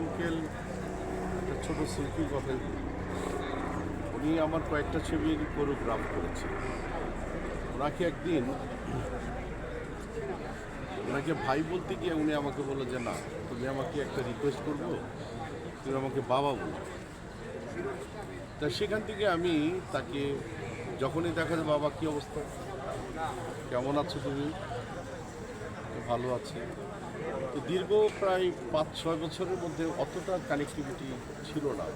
Uncle একটা ছোট শিল্পীর বলি। উনি আমার কয়েকটা ছবির কোরিওগ্রাফ করেছে ওনাকে একদিন, ওনাকে ভাই বলতে গিয়ে উনি আমাকে বলল যে, না, তুমি আমাকে একটা রিকোয়েস্ট করব, তুমি আমাকে বাবা বলো। তা সেখান থেকে আমি তাকে, যখনই দেখা যায় বাবা, কী অবস্থা? কেমন আছো তুমি? ভালো আছি। তো দীর্ঘ প্রায় পাঁচ, ছয় বছরের মধ্যে অতটা কানেক্টিভিটি ছিল না।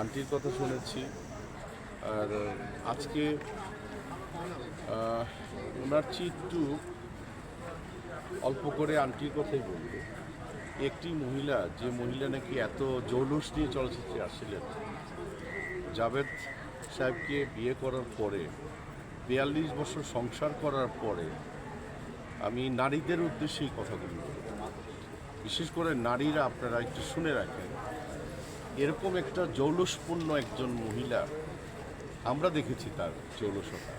আন্টির কথা শুনেছি, আর আজকে ওনার একটু অল্প করে আন্টির কথাই বলব একটি মহিলা, যে মহিলা নাকি এত জৌলুস নিয়ে চলচ্চিত্রে আসছিলেন, জাভেদ সাহেবকে বিয়ে করার পরে, বিয়াল্লিশ বছর সংসার করার পরে আমি নারীদের উদ্দেশ্যেই কথাগুলি বিশেষ করে নারীরা আপনারা একটু শুনে রাখেন, এরকম একটা জৌলসপূর্ণ একজন মহিলা, আমরা দেখেছি তার জৌলসতা।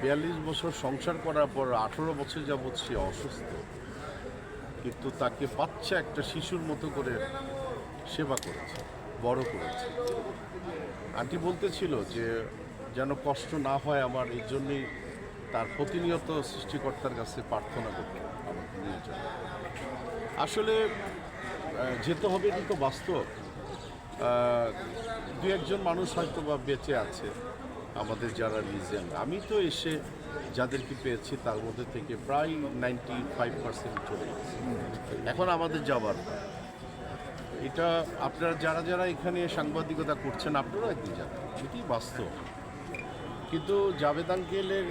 বিয়াল্লিশ বছর সংসার করার পর আঠেরো বছর যাবৎ সে অসুস্থ, কিন্তু তাকে বাচ্চা একটা শিশুর মতো করে সেবা করেছে, বড় করেছে। আন্টি বলতেছিল যে, যেন কষ্ট না হয় আমার এই জন্যই তার প্রতিনিয়ত সৃষ্টিকর্তার কাছে প্রার্থনা করতে আমার আসলে যেতে হবে এটা তো বাস্তব। দু একজন মানুষ হয়তো বা বেঁচে আছে, আমাদের যারা লিজেন্ড আমি তো এসে যাদেরকে পেয়েছি, তার মধ্যে থেকে প্রায় নাইনটি ফাইভ পার্সেন্ট চলে এখন আমাদের যাবার এটা আপনারা যারা যারা এখানে সাংবাদিকতা করছেন, আপনারা একদিন যাবেন। এটি বাস্তব। কিন্তু জাভেদ আঙ্কেলের